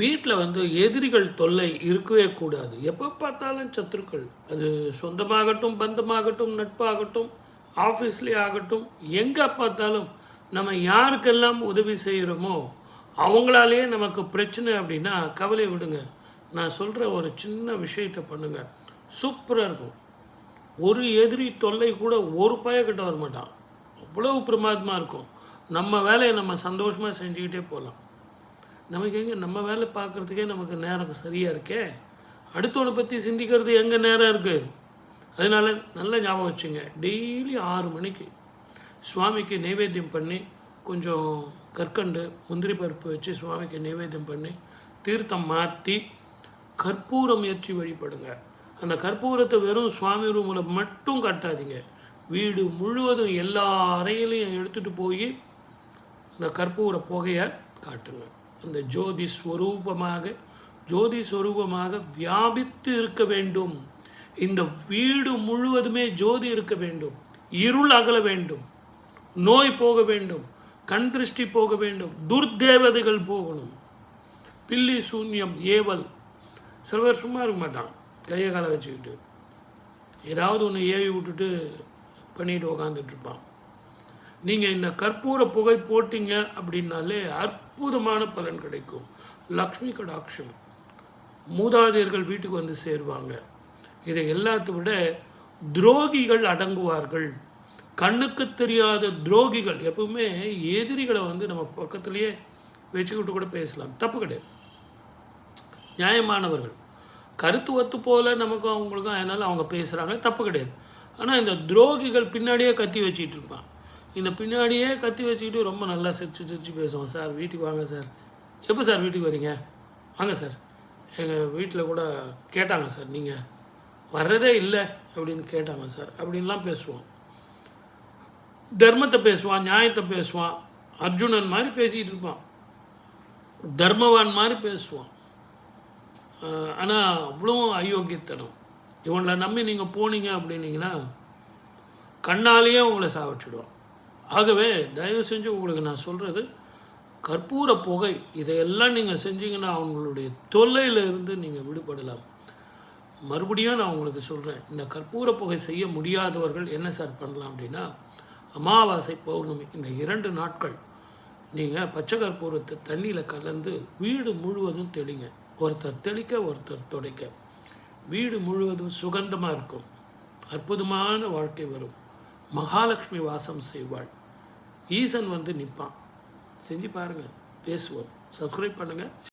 வீட்டில் வந்து எதிரிகள் தொல்லை இருக்கவே கூடாது. எப்போ பார்த்தாலும் சத்துருக்கள். அது சொந்தமாகட்டும் பந்தமாகட்டும் நட்பாகட்டும் ஆஃபீஸ்லேயே ஆகட்டும் எங்கே பார்த்தாலும் நம்ம யாருக்கெல்லாம் உதவி செய்கிறோமோ அவங்களாலேயே நமக்கு பிரச்சனை அப்படின்னா கவலை விடுங்க. நான் சொல்கிற ஒரு சின்ன விஷயத்தை பண்ணுங்கள் சூப்பராக இருக்கும். ஒரு எதிரி தொல்லை கூட ஒரு பயக்கிட்ட வர மாட்டான் அவ்வளவு பிரமாதமாக இருக்கும். நம்ம வேலையை நம்ம சந்தோஷமாக செஞ்சுக்கிட்டே போகலாம் நமக்கு எங்கே நம்ம வேலை பார்க்குறதுக்கே நமக்கு நேரம் சரியாக இருக்கே? அடுத்தவனை பற்றி சிந்திக்கிறது எங்கே நேரம் இருக்குது அதனால நல்ல ஞாபகம் வச்சுங்க. டெய்லி ஆறு மணிக்கு சுவாமிக்கு நைவேத்தியம் பண்ணி கொஞ்சம் கற்கண்டு முந்திரி பருப்பு வச்சு சுவாமிக்கு நைவேத்தியம் பண்ணி தீர்த்தம் மாற்றி கற்பூரம் ஏற்றி வழிபடுங்க. அந்த கற்பூரத்தை வெறும் சுவாமி ரூமில் மட்டும் காட்டாதீங்க. வீடு முழுவதும் எல்லா அறையிலையும் எடுத்துகிட்டு போய் அந்த கற்பூர புகையை காட்டுங்க. அந்த ஜோதி ஸ்வரூபமாக ஜோதி ஸ்வரூபமாக வியாபித்து இருக்க வேண்டும். இந்த வீடு முழுவதுமே ஜோதி இருக்க வேண்டும். இருள் அகல வேண்டும். நோய் போக வேண்டும். கண் திருஷ்டி போக வேண்டும். துர்தேவதைகள் போகணும். பில்லி சூன்யம் ஏவல். சிலவர் சும்மா இருக்க மாட்டான் கையை காலை வச்சுக்கிட்டு. ஏதாவது ஒன்று ஏவி விட்டுட்டு பண்ணிட்டு உக்காந்துட்டு இருப்பான் நீங்கள் இந்த கற்பூர புகை போட்டிங்க அப்படின்னாலே அற்புதமான பலன் கிடைக்கும். லக்ஷ்மி கடாட்சம். மூதாதையர்கள் வீட்டுக்கு வந்து சேருவாங்க. இதை எல்லாத்தை விட துரோகிகள் அடங்குவார்கள். கண்ணுக்கு தெரியாத துரோகிகள் எப்பவுமே எதிரிகளை வந்து நம்ம பக்கத்துலேயே வச்சுக்கிட்டு கூட பேசலாம். தப்பு கிடையாது. நியாயமானவர்கள். கருத்து ஒத்து போல நமக்கும் அவங்களுக்கும் அதனால் அவங்க பேசுகிறாங்க தப்பு கிடையாது. ஆனால் இந்த துரோகிகள் பின்னாடியே கத்தி வச்சிட்டு இந்த பின்னாடியே கத்தி வச்சுக்கிட்டு ரொம்ப நல்லா சிரிச்சு சிரிச்சு பேசுவோம். சார் வீட்டுக்கு வாங்க சார். எப்போ சார் வீட்டுக்கு வரீங்க? வாங்க சார். எங்கள் வீட்டில் கூட கேட்டாங்க சார் நீங்கள் வர்றதே இல்லை அப்படின்னு கேட்டாங்க சார். அப்படின்லாம் பேசுவோம். தர்மத்தை பேசுவான் நியாயத்தை பேசுவான். அர்ஜுனன் மாதிரி பேசிகிட்டு இருப்பான். தர்மவான் மாதிரி பேசுவான். ஆனால் அவ்வளோ அயோக்கியத்தனம். இவங்களை நம்பி நீங்கள் போனீங்க அப்படின்னீங்கன்னா கண்ணாலேயே உங்களை சாவச்சிடுவான். ஆகவே தயவு செஞ்சு உங்களுக்கு நான் சொல்கிறது கற்பூர புகை இதையெல்லாம் நீங்கள் செஞ்சீங்கன்னா அவங்களுடைய தொல்லையிலிருந்து நீங்கள் விடுபடலாம். மறுபடியும் நான் உங்களுக்கு சொல்கிறேன் இந்த கற்பூர புகை செய்ய முடியாதவர்கள் என்ன சார் பண்ணலாம் அப்படின்னா அமாவாசை பௌர்ணமி இந்த இரண்டு நாட்கள் நீங்கள் பச்சை கற்பூரத்தை தண்ணியில் கலந்து வீடு முழுவதும் தெளிங்க. ஒருத்தர் தெளிக்க ஒருத்தர் துடைக்க. வீடு முழுவதும் சுகந்தமாக இருக்கும். அற்புதமான வாழ்க்கை வரும். மகாலட்சுமி வாசம் செய்வாள். ஈசன் வந்து நிற்பான் செஞ்சு பாருங்கள் பேசுவோம். சப்ஸ்கிரைப் பண்ணுங்கள்